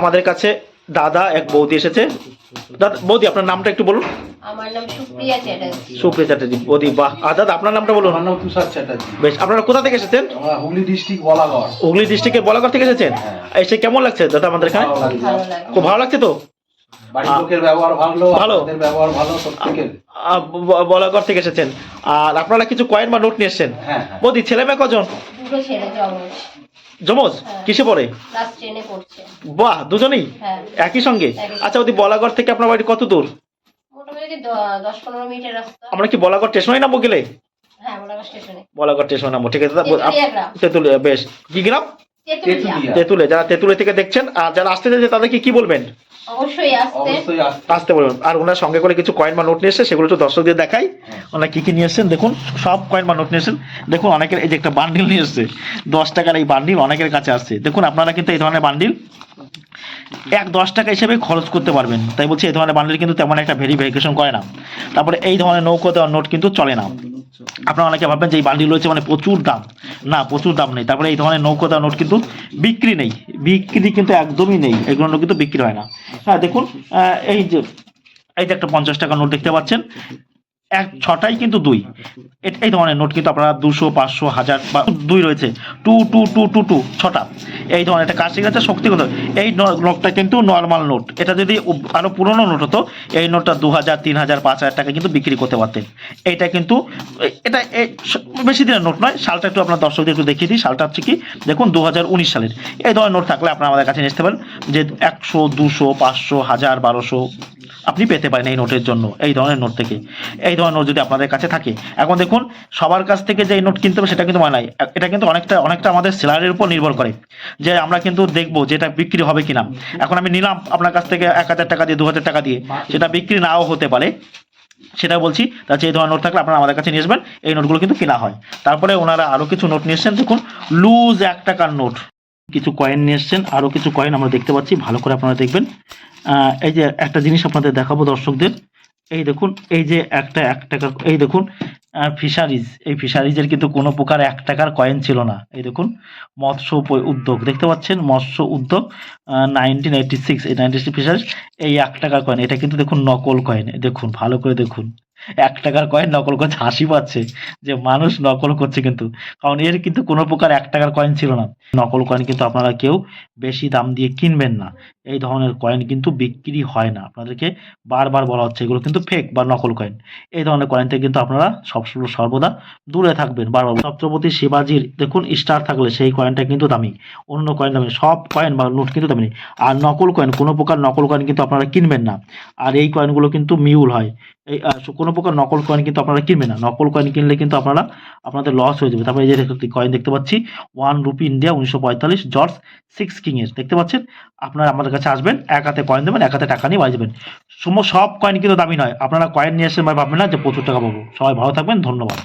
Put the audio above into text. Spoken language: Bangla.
আমাদের কাছে দাদা এক বৌদি এসেছে। দাদা বৌদি আপনার নামটা একটু বলুন। আমার নাম সুপ্রিয়া চ্যাটার্জি। সুপ্রিয়া চ্যাটার্জি বৌদি বাহ। আর দাদা আপনার নামটা বলুন। আমার নাম তুষার চ্যাটার্জি। বেশ আপনারা কোথা থেকে এসেছেন? আমরা হুগলি ডিস্ট্রিক্ট বলাগড়। হুগলি ডিস্ট্রিক্টের বলাগড় থেকে এসেছেন? হ্যাঁ। এসে কেমন লাগছে দাদা আমাদের এখানে? খুব ভালো লাগছে তো? ভালো বলাগড় থেকে। এসেছেন। আর আপনারা কিছু কয়েন বা নোট নিয়ে এসেছেন? হ্যাঁ হ্যাঁ। বৌদি ছেলে মেয়ে কজন? জমজ। হ্যাঁ। কিসে পড়ে? বাহ দুজনেই? একই সঙ্গে? আচ্ছা ওদি বলাগড় থেকে আপনার বাড়ি কত দূর? আমরা কি বলাগড় স্টেশনে নামবো গেলে? বলাগড় স্টেশনে। নামবো। ঠিক আছে বেশ। কি গ্রাম। তেঁতুলে যারা তেঁতুলে থেকে দেখছেন আর যারা আসতে চাইছে তাদেরকে কি বলবেন? অবশ্যই আসতে। বলবেন আর ওনার সঙ্গে করে কিছু কয়েন বা নোট নিয়ে এসে সেগুলো তো দর্শকদের দেখাই। ওনার কি কি নিয়ে এসেছেন? দেখুন সব কয়েন বা নোট নিয়ে এসেছেন। দেখুন অনেকের এই যে একটা বান্ডিল নিয়ে এসছে দশ টাকার এই বান্ডিল অনেকের কাছে আসছে। দেখুন আপনারা কিন্তু এই ধরনের বান্ডিল এক দশ টাকা হিসেবে খরচ করতে পারবেন। তাই বলছি, এই ধরনের বান্ডিল কিন্তু তেমন একটা ভেরিফিকেশন করে না। তারপরে এই ধরনের নৌকো দেওয়ার নোট কিন্তু চলে না। আপনারা অনেকে ভাববেন যে এই বান্ডিল রয়েছে মানে প্রচুর দাম। না, প্রচুর দাম নেই। তারপরে এই ধরনের নৌকো দেওয়া নোট কিন্তু বিক্রি নেই। বিক্রি কিন্তু একদমই নেই। এগুলো নোট কিন্তু বিক্রি হয় না। হ্যাঁ দেখুন এই যে এই যে একটা পঞ্চাশ টাকা নোট দেখতে পাচ্ছেন। এক ছটাই কিন্তু দুই। এই ধরনের নোট কিন্তু আপনারা দুশো, পাঁচশো, হাজার বা দুই রয়েছে। Two two two two two, ছটা। এই ধরনের একটা কাজ আছে শক্তিগত এই নোটটা কিন্তু নর্মাল নোট। এটা যদি আরও পুরনো নোট হতো, এই নোটটা দু হাজার, তিন হাজার, পাঁচ হাজার টাকা কিন্তু বিক্রি করতে পারতেন। এইটা কিন্তু এটা বেশি দিনের নোট নয়। সালটা একটু আপনার দর্শকদের একটু দেখিয়ে দিই। সালটা হচ্ছে কি? দেখুন, দু হাজার উনিশ সালের। এই ধরনের নোট থাকলে আপনারা আমাদের কাছে আসতে পারেন যে একশো, দুশো, পাঁচশো, হাজার, বারোশো আপনি পেতে পারেন এই নোটের জন্য, এই ধরনের নোট থেকে। এই ধরনের নোট যদি আপনাদের কাছে থাকে, এখন দেখুন, সবার কাছ থেকে যে নোট কিনতে হবে সেটা কিন্তু মানে এটা কিন্তু অনেকটা অনেকটা আমাদের স্যালারির উপর নির্ভর করে যে আমরা কিন্তু দেখব যে এটা বিক্রি হবে কিনা। এখন আমি নিলাম আপনার কাছ থেকে এক হাজার টাকা দিয়ে, দু হাজার টাকা দিয়ে। সেটা বিক্রি নাও হতে পারে। সেটা বলছি তার এই ধরনের নোট থাকলে আপনারা আমাদের কাছে নিয়ে আসবেন, এই নোটগুলো কিন্তু কেনা হয়। তারপরে ওনারা আরও কিছু নোট নিয়ে এসছেন, দেখুন, লুজ এক টাকার নোট। কিছু কয়েন নিয়ে এসছেন। আরও কিছু কয়েন আমরা দেখতে পাচ্ছি। ভালো করে আপনারা দেখবেন। এই যে একটা জিনিস আপনাদের দেখাবো দর্শকদের। এই দেখুন, এই যে একটা এক টাকার এই দেখুন ফিশারিজ এই ফিশারিজের কিন্তু কোনো প্রকার এক টাকার কয়েন ছিল না। এই দেখুন, মৎস্য উদ্যোগ। দেখতে পাচ্ছেন, মৎস্য উদ্যোগ নাইনটিন এইটি সিক্স এই নাইনটি সিক্স ফিশারিজ এই এক টাকার কয়েন এটা কিন্তু দেখুন, নকল কয়েন দেখুন, ভালো করে দেখুন। এক টাকার কয়েন নকল করছে হাসি পাচ্ছে যে মানুষ নকল করছে কিন্তু। কারণ এর কিন্তু কোনো প্রকার এক টাকার কয়েন ছিল না। নকল কয়েন কিন্তু আপনারা কেউ বেশি দাম দিয়ে কিনবেন না। এই ধরনের কয়েন কিন্তু বিক্রি হয় না। আপনাদেরকে বারবার বলা হচ্ছে এগুলো কিন্তু ফেক বা নকল কয়েন এই ধরনের কয়েন থেকে কিন্তু আপনারা সবসময় সর্বদা দূরে থাকবেন। বারবার ছত্রপতি শিবাজির দেখুন স্টার থাকলে সেই কয়েনটা কিন্তু দামি। অন্য কয়েন দামি সব কয়েন বা নোট কিন্তু দামি আর নকল কয়েন কোনো প্রকার নকল কয়েন কিন্তু আপনারা কিনবেন না। আর এই কয়েনগুলো কিন্তু মিউল হয়। এই কোনো প্রকার নকল কয়েন কিন্তু আপনারা কিনবে না। নকল কয়েন কিনলে কিন্তু আপনারা আপনাদের লস হয়ে যাবে। তারপরে যে কয়েন দেখতে পাচ্ছি ওয়ান রুপি ইন্ডিয়া উনিশশো পঁয়তাল্লিশ জর্জ সিক্স কিং এর। দেখতে পাচ্ছেন? আপনারা আমাদের কাছে আসবেন, এক হাতে কয়েন দেবেন, এক হাতে টাকা নিয়ে বাড়ি যাবেন। সব কয়েন কিন্তু দামি নয়। আপনারা কয়েন নিয়ে এসে ভাববেন না যে প্রচুর টাকা পাবো। সবাই ভালো থাকবেন, ধন্যবাদ।